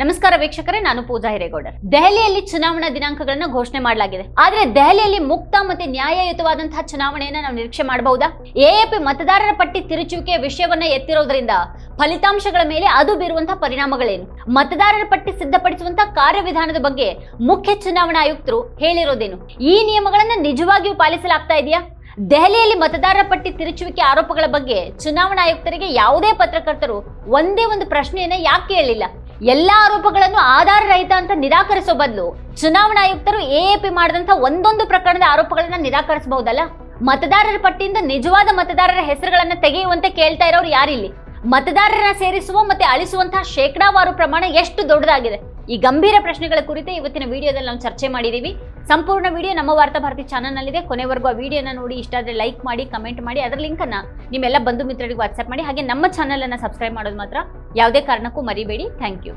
ನಮಸ್ಕಾರ ವೀಕ್ಷಕರೇ, ನಾನು ಪೂಜಾ ಹಿರೇಗೌಡರ್. ದೆಹಲಿಯಲ್ಲಿ ಚುನಾವಣಾ ದಿನಾಂಕಗಳನ್ನ ಘೋಷಣೆ ಮಾಡಲಾಗಿದೆ. ಆದ್ರೆ ದೆಹಲಿಯಲ್ಲಿ ಮುಕ್ತ ಮತ್ತೆ ನ್ಯಾಯಯುತವಾದಂತಹ ಚುನಾವಣೆಯನ್ನ ನಾವು ನಿರೀಕ್ಷೆ ಮಾಡಬಹುದಾ? ಎಎಪಿ ಮತದಾರರ ಪಟ್ಟಿ ತಿರುಚುವಿಕೆಯ ವಿಷಯವನ್ನ ಎತ್ತಿರೋದ್ರಿಂದ ಫಲಿತಾಂಶಗಳ ಮೇಲೆ ಅದು ಬೀರುವಂತಹ ಪರಿಣಾಮಗಳೇನು? ಮತದಾರರ ಪಟ್ಟಿ ಸಿದ್ಧಪಡಿಸುವಂತಹ ಕಾರ್ಯವಿಧಾನದ ಬಗ್ಗೆ ಮುಖ್ಯ ಚುನಾವಣಾ ಆಯುಕ್ತರು ಹೇಳಿರೋದೇನು? ಈ ನಿಯಮಗಳನ್ನ ನಿಜವಾಗಿಯೂ ಪಾಲಿಸಲಾಗ್ತಾ ಇದೆಯಾ? ದೆಹಲಿಯಲ್ಲಿ ಮತದಾರರ ಪಟ್ಟಿ ತಿರುಚುವಿಕೆ ಆರೋಪಗಳ ಬಗ್ಗೆ ಚುನಾವಣಾ ಆಯುಕ್ತರಿಗೆ ಯಾವುದೇ ಪತ್ರಕರ್ತರು ಒಂದೇ ಒಂದು ಪ್ರಶ್ನೆಯನ್ನ ಯಾಕೆ ಕೇಳಲಿಲ್ಲ? ಎಲ್ಲಾ ಆರೋಪಗಳನ್ನು ಆಧಾರ ರಹಿತ ಅಂತ ನಿರಾಕರಿಸೋ ಬದಲು ಚುನಾವಣಾ ಆಯುಕ್ತರು ಎಎಪಿ ಮಾಡಿದಂತ ಒಂದೊಂದು ಪ್ರಕರಣದ ಆರೋಪಗಳನ್ನ ನಿರಾಕರಿಸಬಹುದಲ್ಲ? ಮತದಾರರ ಪಟ್ಟಿಯಿಂದ ನಿಜವಾದ ಮತದಾರರ ಹೆಸರುಗಳನ್ನ ತೆಗೆಯುವಂತೆ ಕೇಳ್ತಾ ಇರೋರು ಯಾರಿಲ್ಲಿ? ಮತದಾರರನ್ನ ಸೇರಿಸುವ ಮತ್ತೆ ಅಳಿಸುವಂತಹ ಶೇಕಡಾವಾರು ಪ್ರಮಾಣ ಎಷ್ಟು ದೊಡ್ಡದಾಗಿದೆ? ಈ ಗಂಭೀರ ಪ್ರಶ್ನೆಗಳ ಕುರಿತು ಇವತ್ತಿನ ವಿಡಿಯೋದಲ್ಲಿ ನಾವು ಚರ್ಚೆ ಮಾಡಿದೀವಿ ಸಂಪೂರ್ಣ ವಿಡಿಯೋ ನಮ್ಮ ವಾರ್ತಾ ಭಾರತಿ ಚಾನಲ್ನಲ್ಲಿದೆ. ಕೊನೆವರೆಗೂ ಆ ವಿಡಿಯೋನ ನೋಡಿ, ಇಷ್ಟ ಆದರೆ ಲೈಕ್ ಮಾಡಿ, ಕಮೆಂಟ್ ಮಾಡಿ, ಅದರ ಲಿಂಕನ್ನು ನಿಮ್ಮೆಲ್ಲ ಬಂಧು ಮಿತ್ರರಿಗೆ ವಾಟ್ಸ್ಆಪ್ ಮಾಡಿ. ಹಾಗೆ ನಮ್ಮ ಚಾನಲನ್ನು ಸಬ್ಸ್ಕ್ರೈಬ್ ಮಾಡೋದು ಮಾತ್ರ ಯಾವುದೇ ಕಾರಣಕ್ಕೂ ಮರಿಬೇಡಿ. Thank you.